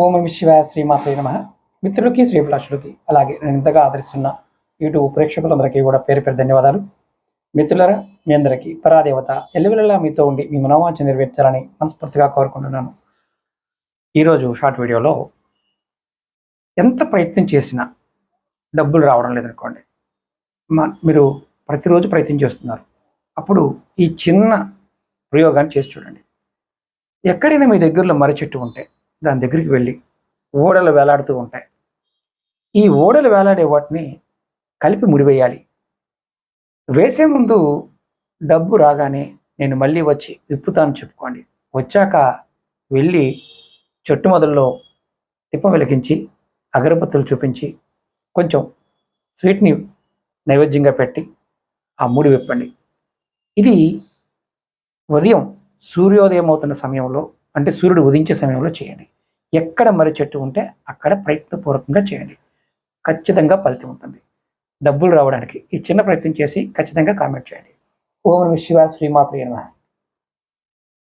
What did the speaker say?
ఓం నమ శివాయ శ్రీమాత్రే నమ. మిత్రులకి శ్రీభిలాషులకి అలాగే నేను ఇంతగా ఆదరిస్తున్న యూట్యూబ్ ప్రేక్షకులందరికీ కూడా పేరు పేరు ధన్యవాదాలు. మిత్రులరా మీ అందరికీ పరాదేవత ఎల్లవెల్లలా మీతో ఉండి మీ మనోవాంఛ నెరవేర్చాలని మనస్ఫూర్తిగా కోరుకుంటున్నాను. ఈరోజు షార్ట్ వీడియోలో ఎంత ప్రయత్నం చేసినా డబ్బులు రావడం లేదనుకోండి. మా మీరు ప్రతిరోజు ప్రయత్నం చేస్తున్నారు. అప్పుడు ఈ చిన్న ప్రయోగాన్ని చేసి చూడండి. ఎక్కడైనా మీ దగ్గరలో మర్రి చెట్టు ఉంటే దాని దగ్గరికి వెళ్ళి ఓడలు వేలాడుతూ ఉంటాయి. ఈ ఓడలు వేలాడే వాటిని కలిపి ముడివేయాలి. వేసే ముందు డబ్బు రాగానే నేను మళ్ళీ వచ్చి విప్పుతాను చెప్పుకోండి. వచ్చాక వెళ్ళి చెట్టు మొదల్లో తిప్ప వెలిగించి అగరబత్తులు చూపించి కొంచెం స్వీట్ని నైవేద్యంగా పెట్టి ఆ ముడి విప్పండి. ఇది ఉదయం సూర్యోదయం అవుతున్న సమయంలో అంటే సూర్యుడు ఉదించే సమయంలో చేయండి. ఎక్కడ మర్రి చెట్టు ఉంటే అక్కడ ప్రయత్నపూర్వకంగా చేయండి. ఖచ్చితంగా ఫలితం ఉంటుంది. డబ్బులు రావడానికి ఈ చిన్న ప్రయత్నం చేసి ఖచ్చితంగా కామెంట్ చేయండి. ఓం నమ శివాయ శ్రీమాత్రి నమః.